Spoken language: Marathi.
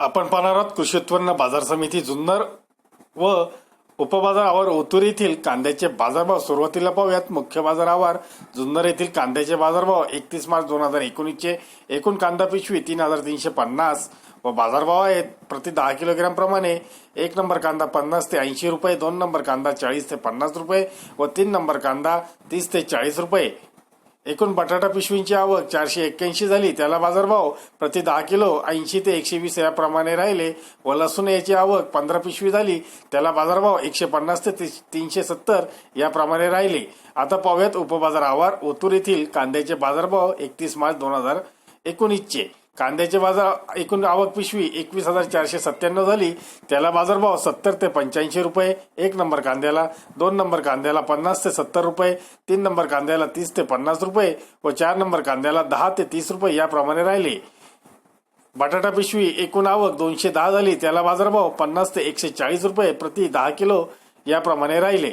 आपण पाहणार आहोत कृषी उत्पन्न बाजार समिती जुन्नर व उपबाजारावर ओतूर येथील कांद्याचे बाजारभाव सुरुवातीला पाहूयात. मुख्य बाजारावर जुन्नर येथील कांद्याचे बाजारभाव एकतीस मार्च दोन हजार एकोणीसचे. एकूण कांदा पिशवी तीन हजार तीनशे पन्नास व बाजारभाव आहेत. प्रति दहा किलोग्राम प्रमाणे एक नंबर कांदा पन्नास ते ऐंशी रुपये दोन नंबर कांदा चाळीस ते पन्नास रुपये व तीन नंबर कांदा तीस ते चाळीस रुपये. एकूण बटाटा पिशवींची आवक चारशे एक्क्याऐंशी झाली. त्याला बाजारभाव प्रति दहा किलो ऐंशी ते एकशे वीस याप्रमाणे राहिले व लसूण याची आवक पंधरा पिशवी झाली. त्याला बाजारभाव एकशे पन्नास ते तीनशे सत्तर याप्रमाणे राहिले. आता पाहूयात उपबाजार आवार ओतूर येथील कांद्याचे बाजारभाव एकतीस मार्च दोन हजार एकोणीसचे. कांद्याचे बाजार एकूण आवक पिशवी एकवीस हजार चारशे सत्त्याण्णव झाली. त्याला बाजारभाव सत्तर ते पंच्याऐंशी रुपये एक नंबर कांद्याला दोन नंबर कांद्याला पन्नास ते सत्तर रुपये तीन नंबर कांद्याला तीस ते पन्नास रुपये व चार नंबर कांद्याला दहा ते तीस रुपये याप्रमाणे राहिले. बटाटा पिशवी एकूण आवक दोनशे दहा झाली. त्याला बाजारभाव पन्नास ते एकशे चाळीस रुपये प्रति दहा किलो याप्रमाणे राहिले.